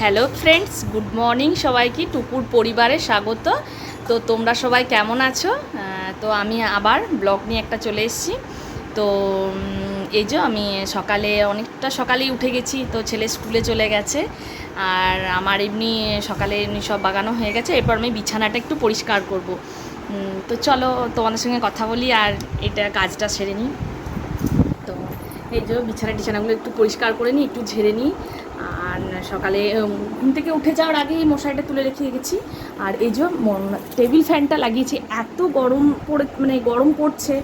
Hello friends good morning সবাইকে। টুকুর পরিবারে স্বাগত। তো তোমরা সবাই কেমন আছো? তো আমি আবার ব্লগ নিয়ে একটা চলে এসেছি। তো এই যে আমি সকালে অনেকটা সকালেই উঠে গেছি। তো ছেলে স্কুলে চলে গেছে। আর আমার এমনি সকালে এমনি সব বাগানো হয়ে গেছে। এরপর আমি বিছানাটা একটু পরিষ্কার করব। তো চলো তোমাদের সঙ্গে কথা বলি আর এটা কাজটা সেরে নিই। তো এই যে বিছানা টিছানাগুলো একটু পরিষ্কার করে নিই, একটু ঝেড়ে নিই। আর সকালে ঘুম থেকে উঠে যাওয়ার আগেই মশারিটা তুলে রেখে গেছি। আর এই যে টেবিল ফ্যানটা লাগিয়েছি, এত গরম পড়ে মানে গরম পড়ছে,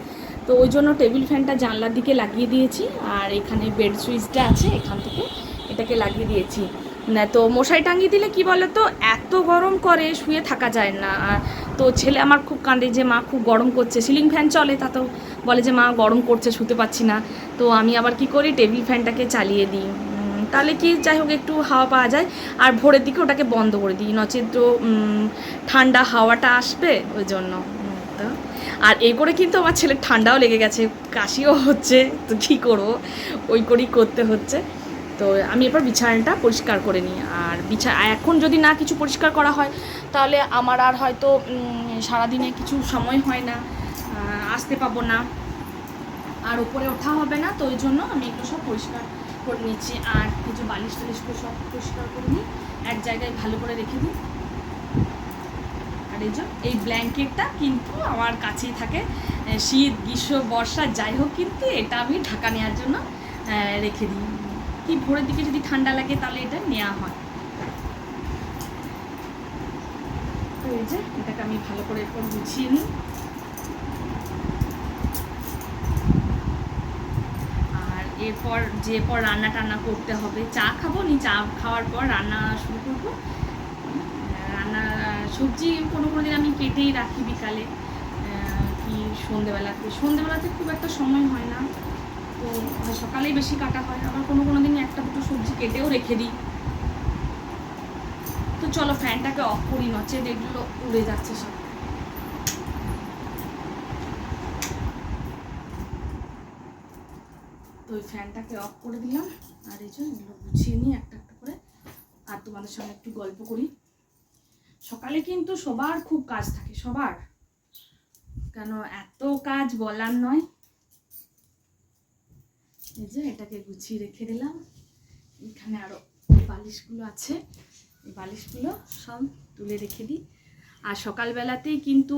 তো ওই জন্য টেবিল ফ্যানটা জানলার দিকে লাগিয়ে দিয়েছি। আর এখানে বেড সুইচটা আছে, এখান থেকে এটাকে লাগিয়ে দিয়েছি। না, তো মশারি টাঙিয়ে দিলে কি বলো তো এত গরম করে শুয়ে থাকা যায় না। আর তো ছেলে আমার খুব কাঁদে যে, মা, খুব গরম করছে। সিলিং ফ্যান চলে, তা তো বলে যে, মা, গরম করছে, শুতে পাচ্ছি না। তো আমি আবার কি করি, টেবিল ফ্যানটাকে চালিয়ে দিই। তাহলে কি যাই হোক একটু হাওয়া পাওয়া যায়। আর ভোরের দিকে ওটাকে বন্ধ করে দিই। নচেত তো ঠান্ডা হাওয়াটা আসবে, ওই জন্য। আর এই করে কিন্তু আমার ছেলের ঠান্ডাও লেগে গেছে। কাশিও হচ্ছে, তো কী করব? ওই করেই করতে হচ্ছে। তো আমি এবার বিছানাটা পরিষ্কার করে নিই। আর বিছা এখন যদি না কিছু পরিষ্কার করা হয়, তাহলে আমার আর হয়তো সারাদিনে কিছু সময় হয় না। আসতে পাবো না। আর উপরে ওঠা হবে না, তো ওই জন্য আমি এগুলো সব পরিষ্কার করে নিচ্ছি আর কিছু বালিশ টালিশগুলো সব পরিষ্কার করে নিই। এক জায়গায় ভালো করে রেখে দিই। আর এই যে, এই ব্ল্যাঙ্কেটটা কিন্তু আমার কাছেই থাকে। শীত, গ্রীষ্ম, বর্ষা, যাই হোক, কিন্তু এটা আমি ঢাকা নেওয়ার জন্য রেখে দিই। কি ভোরের দিকে যদি ঠান্ডা লাগে, তাহলে এটা নেওয়া হয়। এই যে, এটাকে আমি ভালো করে এরপর গুছিয়ে নিই আর এরপর যে পর রান্না টান্না করতে হবে, চা খাব নি চা খাওয়ার পর রান্না শুরু করব। রান্না, সবজি কোনো কোনো দিন আমি কেটেই রাখি বিকালে। কি সন্ধেবেলাতে সন্ধেবেলাতে খুব একটা সময় হয় না। তো সকালেই বেশি কাটা হয়, আবার কোনো কোনো দিন একটা দুটো সবজি কেটেও রেখে দিই। তো চলো ফ্যানটাকে অফ করি নচেত এগুলো উড়ে যাচ্ছে সব। তো ওই ফ্যানটাকে অফ করে দিলাম। আর এই যে এগুলো গুছিয়ে নিই একটা একটা করে আর তোমাদের সঙ্গে একটু গল্প করি। সকালে কিন্তু সবার খুব কাজ থাকে, সবার। কেন এত কাজ বলার নয়। এই যে এটাকে গুছিয়ে রেখে দিলাম। এখানে আরও বালিশগুলো আছে। এই বালিশগুলো সব তুলে রেখে দিই। আর সকালবেলাতেই কিন্তু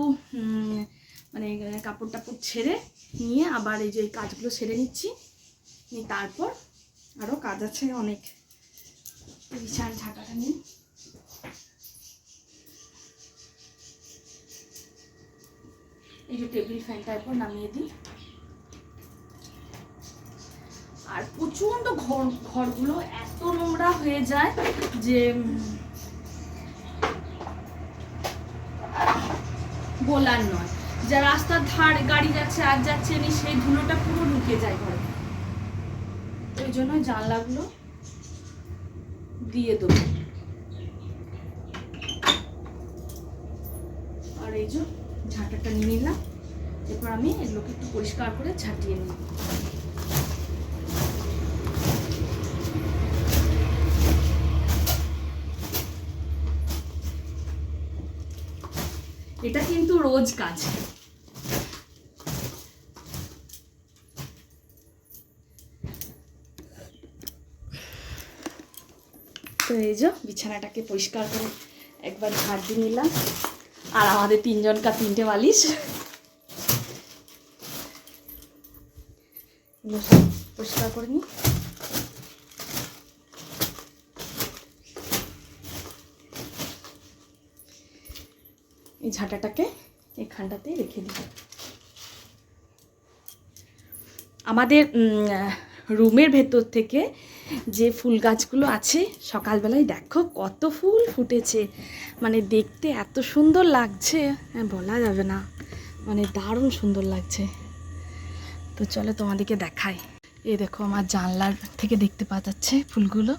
মানে কাপড় টাপড় ছেড়ে নিয়ে আবার এই যে কাজগুলো সেরে নিচ্ছি। তারপর আরও কাজ আছে অনেক। বিছান, ঢাকাটা নিই এই যে টেবিল ফ্যানটা এরপর নামিয়ে দিই। আর প্রচণ্ড ঘর, ঘরগুলো এত নোংরা হয়ে যায় যে বলার নয়। যা রাস্তার ধার গাড়ি যাচ্ছে, আর যাচ্ছে নি, সেই ধুলোটা পুরো ঢুকে যায় ঘরে। ওই জন্য জানলাগুলো দিয়ে দেবো। আর এই যে ঝাঁটাটা নিয়ে নিলাম, এরপর আমি এগুলোকে একটু পরিষ্কার করে ঝাঁটিয়ে নিই। এটা কিন্তু রোজ কাজ। তো এই যে বিছানাটাকে পরিষ্কার করে একবার ঝাড় দিয়ে নিলাম। আর আমাদের তিনজনকার তিনটে বালিশ। পরিষ্কার করে নিই। এই ঝাঁটাটাকে এখানটাতে রেখে দিই। আমাদের রুমের ভেতর থেকে যে ফুল গাছগুলো আছে সকালবেলায় দেখো কত ফুল ফুটেছে। মানে দেখতে এত সুন্দর লাগছে। হ্যাঁ, বলা যাবে না। মানে দারুণ সুন্দর লাগছে। তো চলো তোমাদেরকে দেখাই। এই দেখো আমার জানলার থেকে দেখতে পাওয়া যাচ্ছে ফুলগুলো।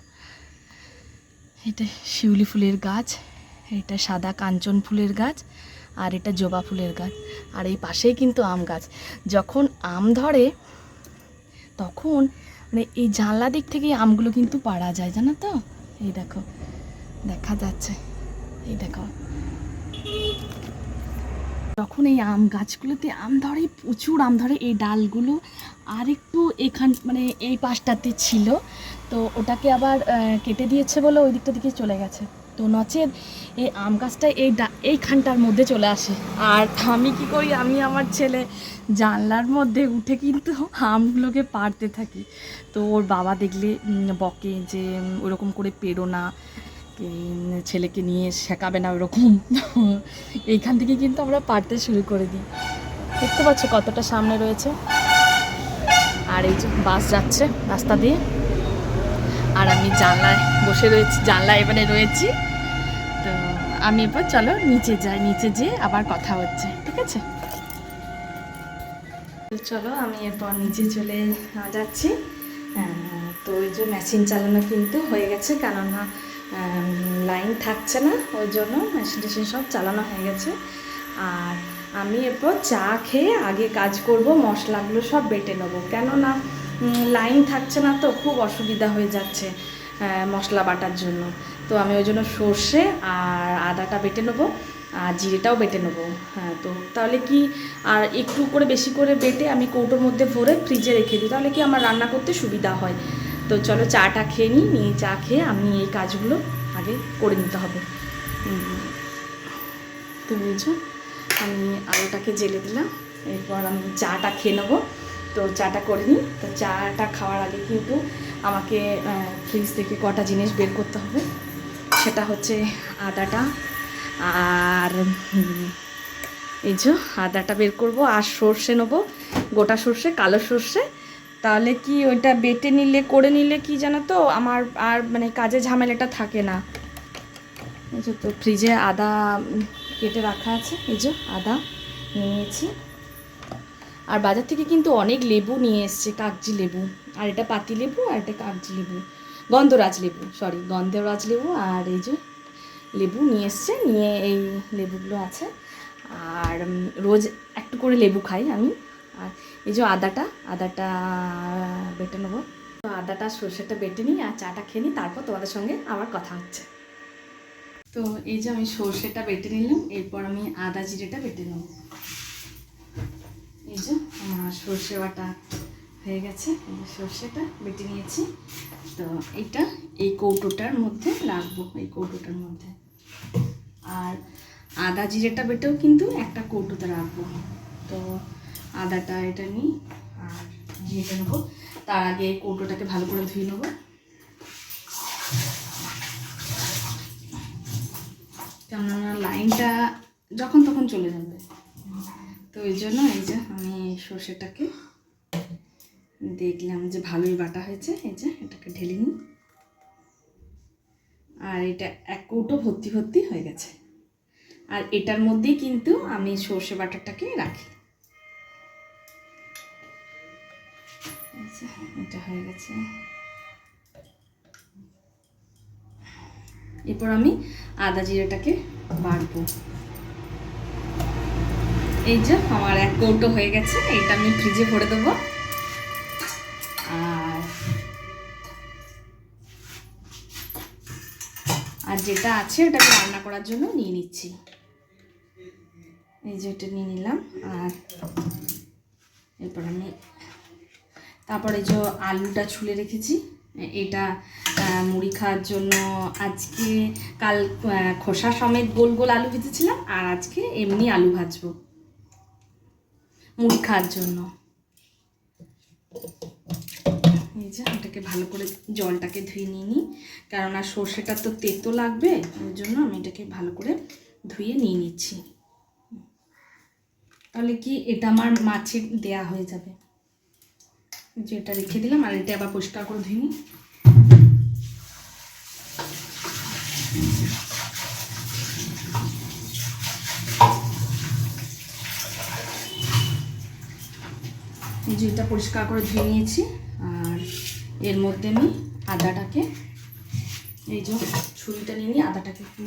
এটা শিউলি ফুলের গাছ এটা সাদা কাঞ্চন ফুলের গাছ আর এটা জবা ফুলের গাছ। আর এই পাশেই কিন্তু আম গাছ। যখন আম ধরে তখন মানে এই জানলা দিক থেকে আমগুলো কিন্তু পাড়া যায়, জানো তো? এই দেখো, দেখা যাচ্ছে। এই দেখো। যখন এই আম গাছগুলোতে আম ধরে, প্রচুর আম ধরে, এই ডালগুলো আর একটু এখান মানে এই পাশটাতে ছিল, তো ওটাকে আবার কেটে দিয়েছে বলে ওই দিকটা দিকে চলে গেছে। তো নচেত এই আম গাছটা এই এইখানটার মধ্যে চলে আসে। আর আমি কি করি? আমি আমার ছেলে জানলার মধ্যে উঠে কিন্তু আমগুলোকে পারতে থাকি। তো ওর বাবা দেখলে বকে যে ওরকম করে পেরো না ছেলেকে নিয়ে শেখাবে না ওরকম। এইখান থেকে কিন্তু আমরা পারতে শুরু করে দিই। দেখতে পাচ্ছ কতটা সামনে রয়েছে? আর এই যে বাস যাচ্ছে রাস্তা দিয়ে। আর আমি জানলায় বসে রয়েছি জানলা এবারে রয়েছি। তো আমি এবার চলো নিচে যাই, নিচে যেয়ে আবার কথা হচ্ছে, ঠিক আছে? চলো আমি এরপর নিচে চলে যাচ্ছি। তো ওই যে মেশিন চালানো কিন্তু হয়ে গেছে কেননা লাইন থাকছে না, ওই জন্য মেশিন টেশিন সব চালানো হয়ে গেছে। আর আমি এরপর চা খেয়ে আগে কাজ করব, মশলাগুলো সব বেটে নেব। কেননা লাইন থাকছে না তো, খুব অসুবিধা হয়ে যাচ্ছে। মশলা বাটার জন্য। তো আমি ওই জন্য সর্ষে আর আদাটা বেটে নেব, আর জিরেটাও বেটে নেব। হ্যাঁ তো তাহলে কি আর একটু করে বেশি করে বেটে আমি কৌটোর মধ্যে ভরে ফ্রিজে রেখে দিই, তাহলে কি আমার রান্না করতে সুবিধা হয়। তো চলো চাটা খেয়ে নিই, নিয়ে চা খেয়ে আমি এই কাজগুলো আগে করে নিতে হবে। তো বুঝছ? আমি আলুটাকে জেলে দিলাম, এরপর আমি চাটা খেয়ে নেব। তো চাটা করে নিই। তো চাটা খাওয়ার আগে কিন্তু আমাকে ফ্রিজ থেকে কটা জিনিস বের করতে হবে। সেটা হচ্ছে আদাটা আর এই যে আদাটা বের করব আর সর্ষে নেব। গোটা সর্ষে, কালো সর্ষে। তাহলে কি ওইটা বেটে নিলে, করে নিলে কি জানো তো, আমার আর মানে কাজে ঝামেলাটা থাকে না। এই যে তো ফ্রিজে আদা কেটে রাখা আছে। এই যে আদা নিয়েছি। আর বাজার থেকে কিন্তু অনেক লেবু নিয়ে এসছে, কাগজি লেবু। আর এটা পাতি লেবু আর এটা কাগজি লেবু। গন্ধরাজ লেবু সরি গন্ধরাজ লেবু আর এই যে লেবু নিয়ে এসছে, নিয়ে এই লেবুগুলো আছে। আর রোজ একটু করে লেবু খাই আমি। আর এই যে আদাটা আদাটা বেটে নেব। তো আদাটা, সর্ষেটা বেটে নিই আর চাটা খেয়ে নিই, তারপর তোমাদের সঙ্গে আবার কথা হচ্ছে। তো এই যে আমি সর্ষেটা বেটে নিলাম, এরপর আমি আদা জিরেটা বেটে নেব। এই যে আমার সর্ষে বাটা হয়ে গেছে। সর্ষেটা বেটে নিয়েছি। তো এটা এই কৌটোটার মধ্যে রাখব এই কৌটোটার মধ্যে। আর আদা জিরেটা বেটেও কিন্তু একটা কৌটোতে রাখব। তো আদাটা এটা নিই, আর জিরেটা নেব। তার আগে এই কৌটোটাকে ভালো করে ধুয়ে নেব। কেননা লাইনটা যখন তখন চলে যাবে। তো ওই জন্য এই যে আমি সর্ষেটাকে দেখলাম যে ভালোই বাটা হয়েছে। এই যে এটাকে ঢেলে নিই। আর এটা এক কৌটো ভর্তি ভর্তি হয়ে গেছে। আর এটার মধ্যেই কিন্তু আমি সর্ষে বাটারটাকে রাখি। এই এটা হয়ে গেছে। এরপর আমি আদা জিরাটাকে বাড়বো এই যে আমার এক কৌটো হয়ে গেছে, এটা আমি ফ্রিজে ভরে দেবো। আর আর যেটা আছে ওটা আমি রান্না করার জন্য নিয়ে নিচ্ছি। এই যে এটা নিয়ে নিলাম, আর এরপর আমি তারপরে যে আলুটা ছুলে রেখেছি, এটা মুড়ি খাওয়ার জন্য আজকে কাল খোসা সমেত গোল গোল আলু ভেজেছিলাম, আর আজকে এমনি আলু ভাজবো। মুড়ি খাওয়ার জন্য। এই যে এটাকে ভালো করে জলটাকে ধুয়ে নিয়ে নিই। কেননা সর্ষেটা তো তেতো লাগবে, ওই জন্য আমি এটাকে ভালো করে ধুয়ে নিয়ে নিচ্ছি। তাহলে কি এটা আমার মাছের দেয়া হয়ে যাবে। যে এটা রেখে দিলাম, আর এটা আবার পরিষ্কার করে ধুয়ে নিই। জিলটা পরিষ্কার করে ধুয়ে নিয়েছি। আর এর মধ্যে আমি আদাটাকে, এই যে ছুরিটা নিয়ে নিই, আদাটাকে একটু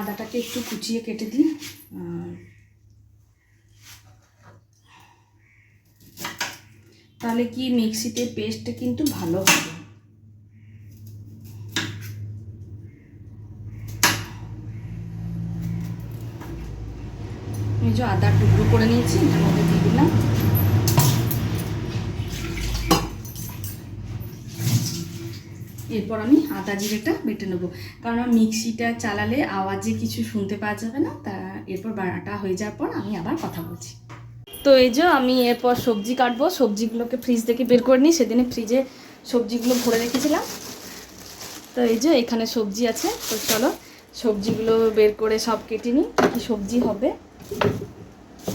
আদাটাকে একটু কুচিয়ে কেটে দিই। আর তাহলে কি মিক্সিতে পেস্টটা কিন্তু ভালো হবে। এই যে আদা টুকরো করে নিয়েছি, এর মধ্যে দিয়ে দিলাম। এরপর আমি আদা জিরেটা বেটে নেব। কারণ মিক্সিটা চালালে আওয়াজে কিছু শুনতে পাওয়া যাবে না, তা এরপর বাটা হয়ে যাওয়ার পর আমি আবার কথা বলছি। তো এই যে আমি এরপর সবজি কাটবো, সবজিগুলোকে ফ্রিজ থেকে বের করে নিই। সেদিনে ফ্রিজে সবজিগুলো ভরে রেখেছিলাম। তো এই যে এখানে সবজি আছে, তো চলো সবজিগুলো বের করে সব কেটে নিই কী সবজি হবে।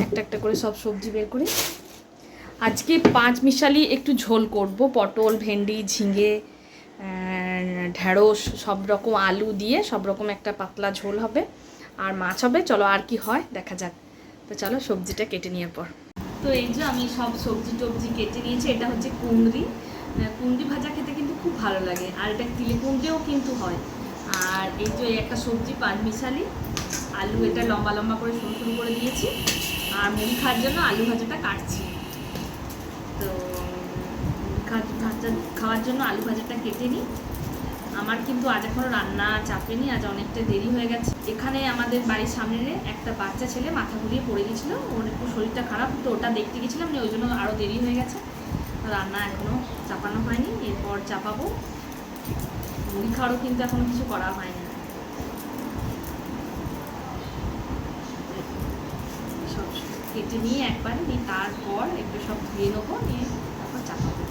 একটা একটা করে সব সবজি বের করি। আজকে পাঁচ মিশালি একটু ঝোল করব পটল ভেন্ডি ঝিঙে আহ, ঢ্যাঁড়স সব রকম আলু দিয়ে সব রকম একটা পাতলা ঝোল হবে। আর মাছ হবে চলো আর কি হয় দেখা যাক। তো চলো সবজিটা কেটে নেওয়ার পর। তো এই যে আমি সব সবজি টবজি কেটে নিয়েছি এটা হচ্ছে আহ, কুঁদরি ভাজা খেতে কিন্তু খুব ভালো লাগে আর এটা তিলে কুঁদরিও কিন্তু হয়। আর এই যে একটা সবজি পাঁচ মিশালি আলু এটা লম্বা লম্বা করে সরু সরু করে দিয়েছি। আর মুড়ি খাওয়ার জন্য আলু ভাজাটা কাটছি। তো খাওয়ার জন্য আলু ভাজাটা কেটে নিই। আমার কিন্তু আজ এখনও রান্না চাপেনি, আজ অনেকটা দেরি হয়ে গেছে। এখানে আমাদের বাড়ির সামনে একটা বাচ্চা ছেলে মাথা ঘুরিয়ে পড়ে গেছিল। ওর একটু শরীরটা খারাপ, তো ওটা দেখতে গেছিলাম ওই জন্য আরও দেরি হয়ে গেছে। রান্না এখনও চাপানো হয়নি, এরপর চাপাবো। মুড়ি খাওয়ারও কিন্তু এখনও কিছু করা হয়নি সব কেটে নিয়ে একবার, নিয়ে তারপর একটু সব ধুয়ে নেব, নিয়ে তারপর চাপাবো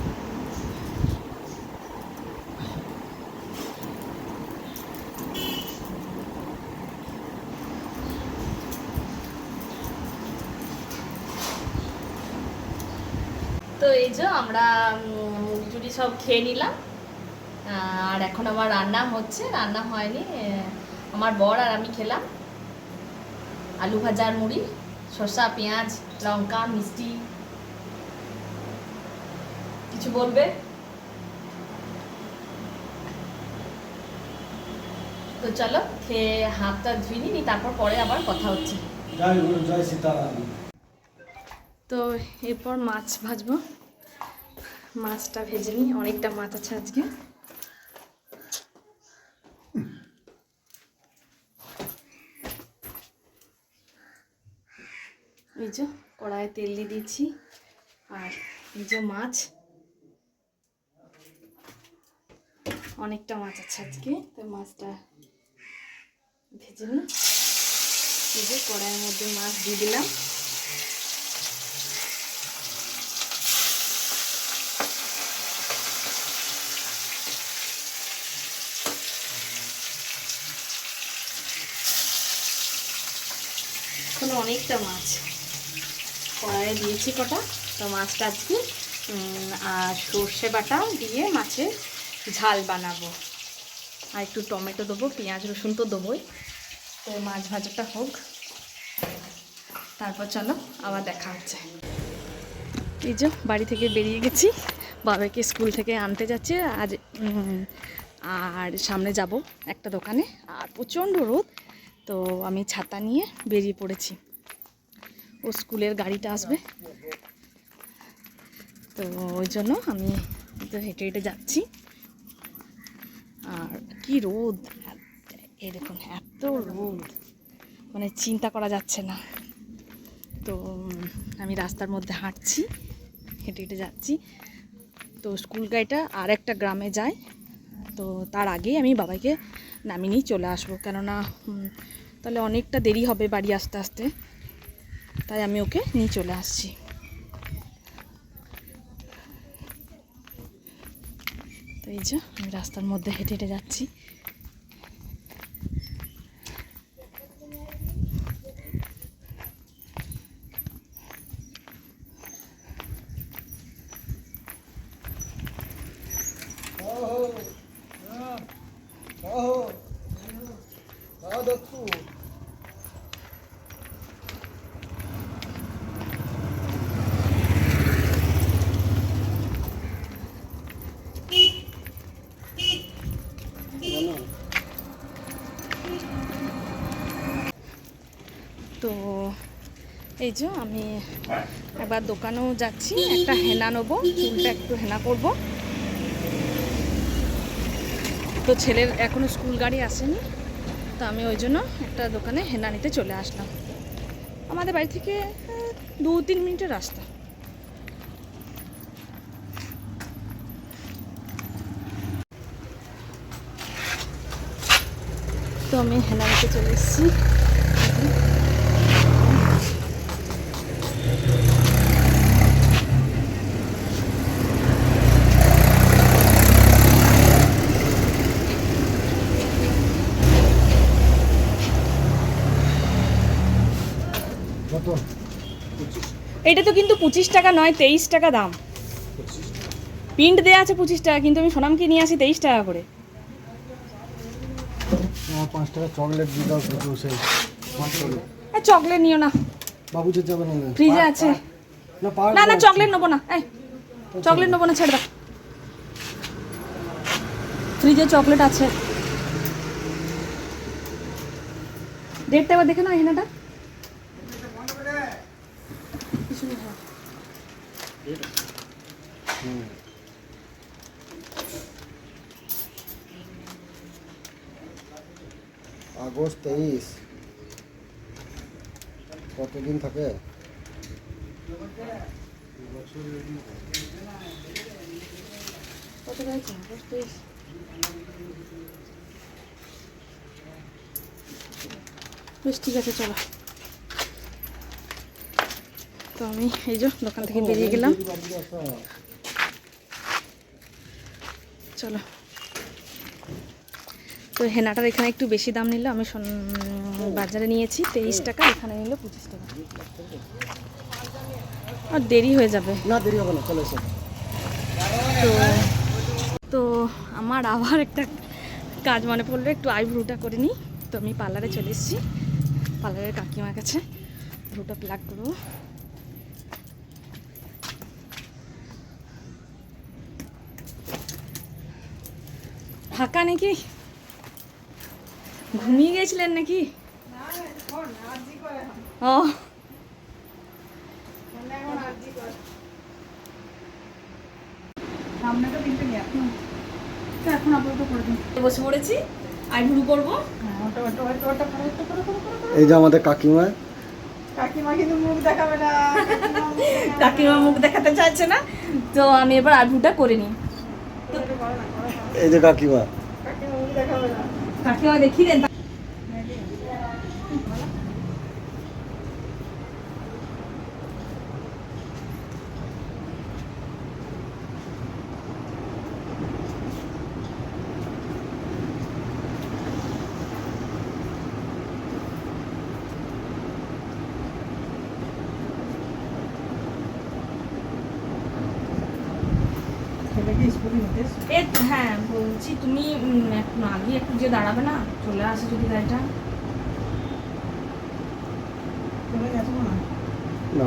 তো এই যে আমরা মুড়ি সব খেয়ে নিলাম। আর এখন আমার রান্না হচ্ছে, রান্না হয়নি আমার বর আর আমি খেলাম। আলু ভাজার মুড়ি। শসা পেঁয়াজ লঙ্কা মিষ্টি। কিছু বলবে? তো চলো খেয়ে হাতটা ধুইনি নি তারপর পরে আবার কথা হচ্ছে। তো এরপর মাছ ভাজবো। মাছটা ভেজে নিই অনেকটা মাছ আছে আজকে। এই যে কড়াইয়ে তেল দিয়ে দিয়েছি আর এই মাছ। অনেকটা মাছ আছে আজকে, তো মাছটা ভেজে নিই। এই যে কড়াইয়ের মধ্যে মাছ দিয়ে দিলাম। অনেকটা মাছ। কড়াইয়ে দিয়েছি কটা। তো মাছটা আজকে আর সর্ষে বাটা দিয়ে মাছের ঝাল বানাবো। আর একটু টমেটো দেবো, পেঁয়াজ, রসুন তো দেবোই। তো মাছ ভাজাটা হোক। তারপর চলো, আবার দেখা হচ্ছে। এই যে, বাড়ি থেকে বেরিয়ে গেছি। বাবাকে স্কুল থেকে আনতে যাচ্ছে। আজ আর সামনে যাব একটা দোকানে। আর প্রচণ্ড রোদ। তো আমি ছাতা নিয়ে বেরিয়ে পড়েছি। ও স্কুলের গাড়িটা আসবে। তো ওই জন্য আমি তো হেঁটে হেঁটে যাচ্ছি। আর কি রোদ। এই দেখুন, এত রোদ। মানে চিন্তা করা যাচ্ছে না। তো আমি রাস্তার মধ্যে হাঁটছি, হেঁটে হেঁটে যাচ্ছি। তো স্কুল গাড়িটা আর একটা গ্রামে যায়। তো তার আগেই আমি বাবাকে নামিয়ে নিয়ে চলে আসব। কেননা তাহলে অনেকটা দেরি হবে বাড়ি আসতে আসতে। তাই আমি ওকে নিয়ে চলে আসছি। তো এই যে আমি রাস্তার মধ্যে হেঁটে হেঁটে যাচ্ছি। তো এই যে আমি একবার দোকানেও যাচ্ছি, একটা হেনা নেব, চুলটা একটু হেনা করব। তো ছেলের এখনও স্কুল গাড়ি আসেনি, তো আমি ওই জন্য একটা দোকানে হেনা নিতে চলে আসলাম। আমাদের বাড়ি থেকে দু তিন মিনিটের রাস্তা। তো আমি হেনা নিতে চলে এসেছি। এটা তো কিন্তু পঁচিশ টাকা নয় তেইশ টাকা দাম। প্রিন্ট দেওয়া আছে পঁচিশ টাকা কিন্তু আমি সোনামকে নিয়ে আসি তেইশ টাকা করে। পাঁচ টাকা চকলেট দিয়ে দাও দুটো সেই। চকলেট নিও না। বাবু যেতে যাবে না ফ্রিজে আছে। না না চকলেট নেব না। এই চকলেট নেব না ছেড়ে দাও। ফ্রিজে চকলেট আছে। ডেটটা এবার দেখে না এখানেটা আগস্ট তেইশ। কতদিন থাকে? বেশ ঠিক আছে চলো। তো আমি এই যে দোকান থেকে বেরিয়ে গেলাম। চলো। তো হেনাটার এখানে একটু বেশি দাম নিল আমি বাজারে নিয়েছি তেইশ টাকা এখানে নিল পঁচিশ টাকা। আর দেরি হয়ে যাবে। না দেরি হবে না চলে এসো। তো তো আমার আবার একটা কাজ মনে পড়ল একটু আইব্রুটা করে নিই। তো আমি পার্লারে চলে এসেছি। পার্লারের কাকিমার কাছে ভ্রুটা প্লাক করব। ফাঁকা নাকি? ঘুমিয়ে গেছিলেন নাকি? ও। এখন আপাতত করে দিন। বসে পড়েছি আইব্রু করব এই যে আমাদের কাকিমা। কাকিমা কিন্তু মুখ দেখাবে না। কাকিমা মুখ দেখাতে চাইছে না তো আমি এবার আইব্রুটা করে নিই। এই যে কাকিমা। কাকিমা মুখ দেখাবে না। কাকিমা দেখিয়ে দেন হ্যাঁ বলছি তুমি উম, গিয়ে একটু যে দাঁড়াবে না? চলে আসে যদি গাড়িটা চলে গেছো না না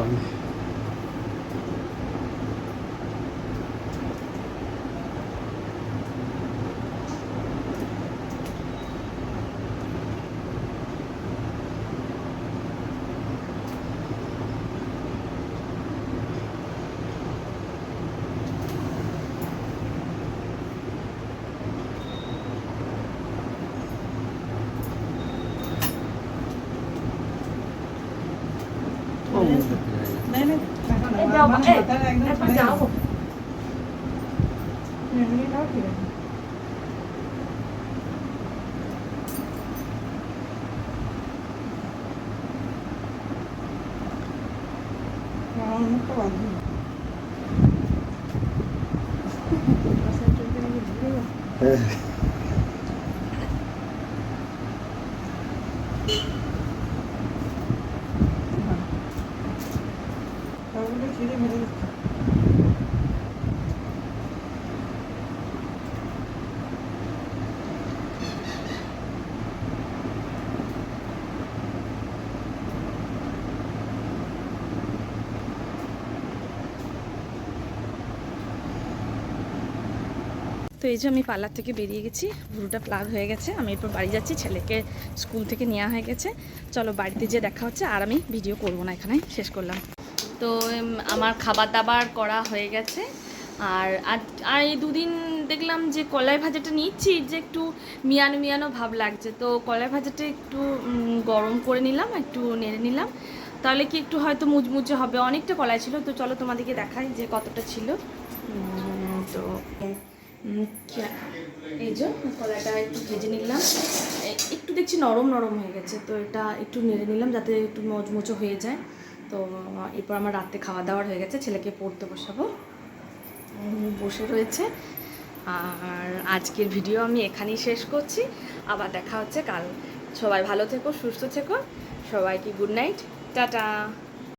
নাই নাই দেখো না এই যাও, আমার এই, মাথাটা একদম একবার চলে যাও। গেছে। এমনিটাও ঠিক আছে আমার মুখটা বাঁধবি না। হ্যাঁ সবগুলো ছিঁড়ে ফেলে দিচ্ছি। তো এই যে আমি পার্লার থেকে বেরিয়ে গেছি ভুরুটা প্লাগ হয়ে গেছে। আমি এরপর বাড়ি যাচ্ছি, ছেলেকে স্কুল থেকে নেওয়া হয়ে গেছে। চলো বাড়িতে যে দেখা হচ্ছে, আর আমি ভিডিও করব না এখানে, শেষ করলাম। তো আমার খাবার দাবার করা হয়ে গেছে। আর আর এই দুদিন দেখলাম যে কলাই ভাজাটা নিচ্ছি, যে একটু মিয়ানো মিয়ানো ভাব লাগছে। তো কলাই ভাজাটা একটু গরম করে নিলাম, একটু নেড়ে নিলাম। তাহলে কি একটু হয়তো মুজমুজে হবে। অনেকটা কলাই ছিল, তো চলো তোমাদেরকে দেখাই যে কতটা ছিল। তো এই যে কলাইটা একটু ভেজে নিলাম। একটু দেখছি নরম নরম হয়ে গেছে। তো এটা একটু নেড়ে নিলাম যাতে একটু মচমচো হয়ে যায়। তো, এরপর আমার রাতে খাওয়া দাওয়ার হয়ে গেছে, ছেলেকে পড়তে বসাবো। বসে রয়েছে। আর আজকের ভিডিও আমি এখানেই শেষ করছি। আবার দেখা হচ্ছে কাল। সবাই ভালো থেকো, সুস্থ থেকো। সবাইকে গুড নাইট টাটা!